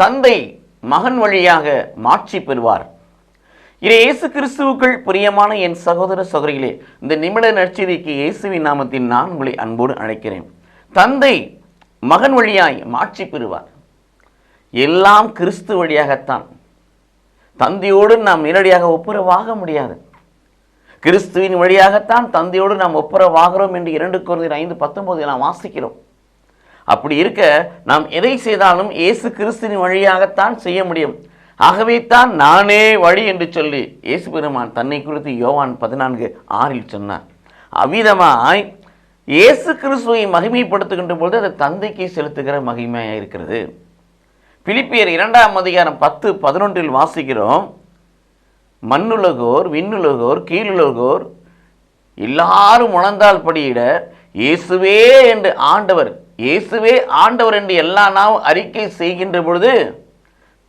தந்தை மகன் வழியாக மாட்சி பெறுவார். இது இயேசு கிறிஸ்துவுக்குள் பிரியமான என் சகோதர சகோதரிகளே இந்த நிமிட நற்செய்திக்கு இயேசுவின் நாமத்தில் நான் உங்களை அன்போடு அழைக்கிறேன். தந்தை மகன் வழியாய் மாட்சி பெறுவார். எல்லாம் கிறிஸ்து வழியாகத்தான். தந்தையோடு நாம் நேரடியாக ஒப்புரவாக முடியாது. கிறிஸ்துவின் வழியாகத்தான் தந்தையோடு நாம் ஒப்புரவாகிறோம் என்று இரண்டு குழந்தை ஐந்து பத்தொன்பது நாம் வாசிக்கிறோம். அப்படி இருக்க நாம் எதை செய்தாலும் இயேசு கிறிஸ்துவின் வழியாகத்தான் செய்ய முடியும். ஆகவே தான் நானே வழி என்று சொல்லி இயேசு பெருமான் தன்னை குறித்து யோவான் பதினான்கு ஆறில் சொன்னார். அவ்விதமாய் இயேசு கிறிஸ்துவை மகிமைப்படுத்துகின்ற பொழுது அது தந்தைக்கு செலுத்துகிற மகிமையாக இருக்கிறது. பிலிப்பியர் இரண்டாம் அதிகாரம் பத்து பதினொன்றில் வாசிக்கிறோம். மண்ணுலகோர் விண்ணுலகோர் கீழுலகோர் எல்லாரும் உணர்ந்தால் படியிட இயேசுவே என்று ஆண்டவர் இயேசுவே ஆண்டவர் என்று எல்லா நாமும் அறிக்கை செய்கின்ற பொழுது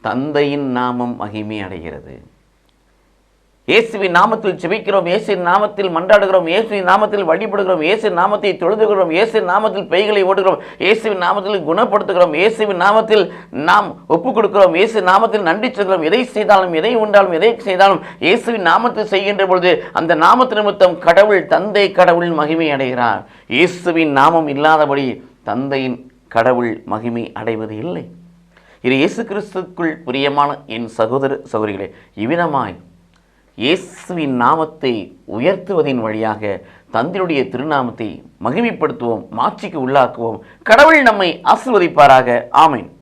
தந்தையின் நாமம் மகிமை அடைகிறது. இயேசுவின் நாமத்தில் செபிக்கிறோம் இயேசுவின் நாமத்தில் மன்றாடுகிறோம் இயேசுவின் நாமத்தில் வழிபடுகிறோம் இயேசுவின் நாமத்தை தொழுதுகிறோம் இயேசுவின் நாமத்தில் பெய்களை ஓடுகிறோம் இயேசுவின் நாமத்தில் குணப்படுத்துகிறோம் இயேசுவின் நாமத்தில் நாம் ஒப்புக் கொடுக்கிறோம் இயேசு நாமத்தில் நன்றி சொல்கிறோம் எதை செய்தாலும் எதை உண்டாலும் எதை செய்தாலும் இயேசுவின் நாமத்தில் செய்கின்ற பொழுது அந்த நாமத்து நிமித்தம் கடவுள் தந்தை கடவுள் மகிமை அடைகிறார். இயேசுவின் நாமம் இல்லாதபடி தந்தையின் கடவுள் மகிமை அடைவது இல்லை. இது இயேசு கிறிஸ்துக்குள் பிரியமான என் சகோதர சகோதரிகளே இவ்விதமாய் இயேசுவின் நாமத்தை உயர்த்துவதின் வழியாக தந்தையுடைய திருநாமத்தை மகிமைப்படுத்துவோம் மாட்சிக்கு உள்ளாக்குவோம். கடவுள் நம்மை ஆசிர்வதிப்பாராக. ஆமேன்.